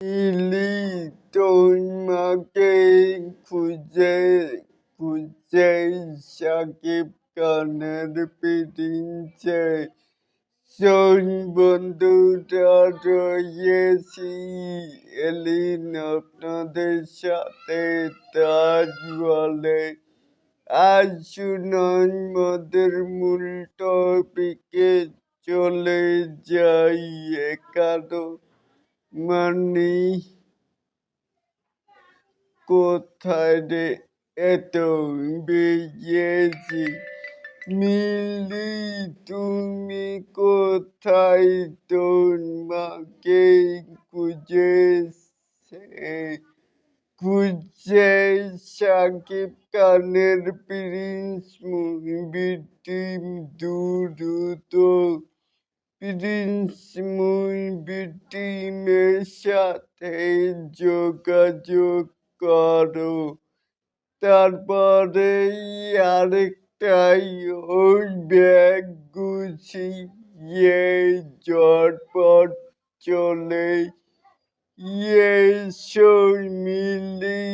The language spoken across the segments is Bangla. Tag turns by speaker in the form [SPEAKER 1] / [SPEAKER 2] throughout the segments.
[SPEAKER 1] মিলি তোমাকে খুঁজে খুঁজে সাকিব খানের প্রিন্সে শোন বন্ধুরা রয়েছি এলিন আপনাদের সাথে তাজ বলে আসুন আমাদের মূল টপিকে চলে যাই একাদো মানে কোথায় রে এত বেরিয়েছি মিলি, তুমি কোথায় তোমাকে খুঁজে খুঁজে সাকিব খানের প্রিন্স? মুভিটি মুভি টিমের সাথে যোগাযোগ করো তারপরে আরেকটাই ওই ব্যাগ গুছিয়ে জটপট চলে এসো মিলি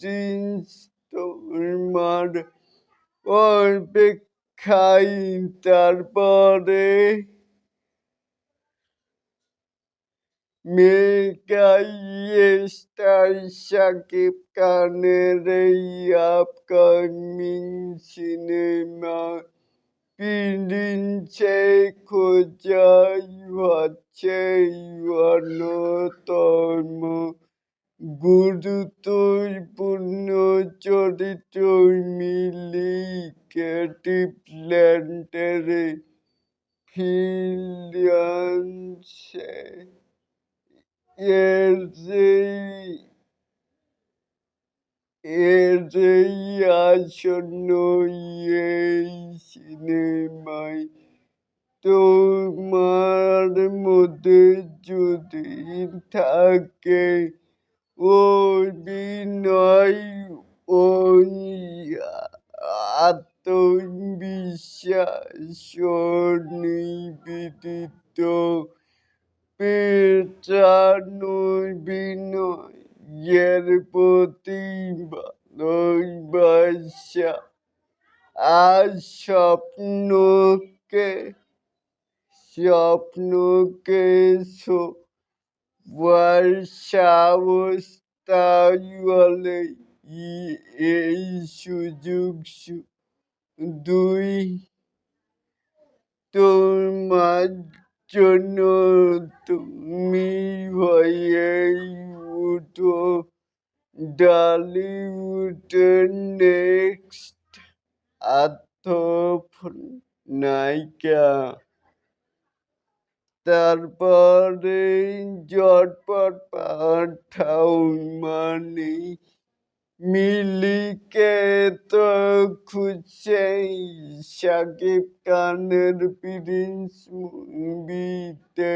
[SPEAKER 1] প্রিন্স তোমার অপেক্ষায় তারপরে শাকিব খানের এই আপকামিং সিনেমা প্রিন্সে খোঁজাই হচ্ছে অন্যতম গুরুত্বপূর্ণ চরিত্র মিলি ক্রিয়েটিভ ল্যান্ডের ফিলিয়ান্সে এর এর আসন্ন এই সিনেমায় তোমার মধ্যে যদি থাকে অভিনয় ওই আত্মবিশ্বাস নিবেদিত পেটানোর বিনয়ের প্রতি আর স্বপ্নকে স্বপ্নকে তাই বলে এই সুযোগ দুই তোমার জন্য তুমি হয়ে উঠো ডালিউডের নেক্সট আত্মফ নায়িকা। তারপরে জটপট পাঠাও মানে মিলিকে তো খুঁজছে সাকিব খানের প্রিন্স মুভিতে।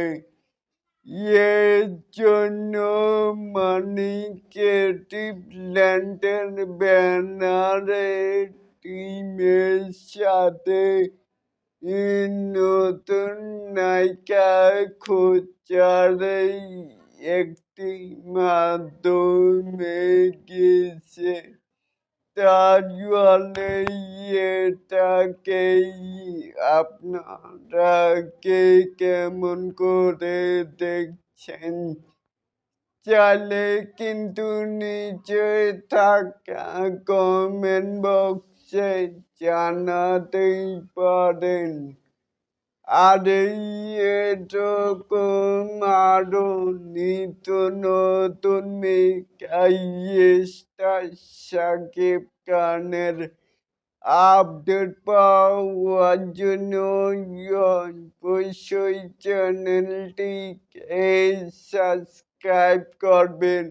[SPEAKER 1] এর জন্য মানি ক্রিয়েটিভ ল্যান্ডের ব্যানারে টিমের সাথে নতুন নায়িকা খোঁজারে একটি মাধ্যমে গেছে। তার বলে এটাকেই আপনারা কে কেমন করে দেখছেন? চাইলে কিন্তু নিচে থাকা কমেন্ট বক্সে জানাতেই পারেন। আর এরকম আরও নিত্য নতুন মেকাই স্টার সাকিব খানের আপডেট পাওয়ার জন্য অবশ্যই চ্যানেলটিকে সাবস্ক্রাইব করবেন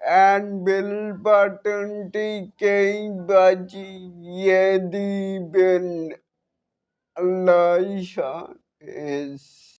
[SPEAKER 1] অ্যান্ড বেল বাটনটিকে বাজিয়ে দিবেন Elijah is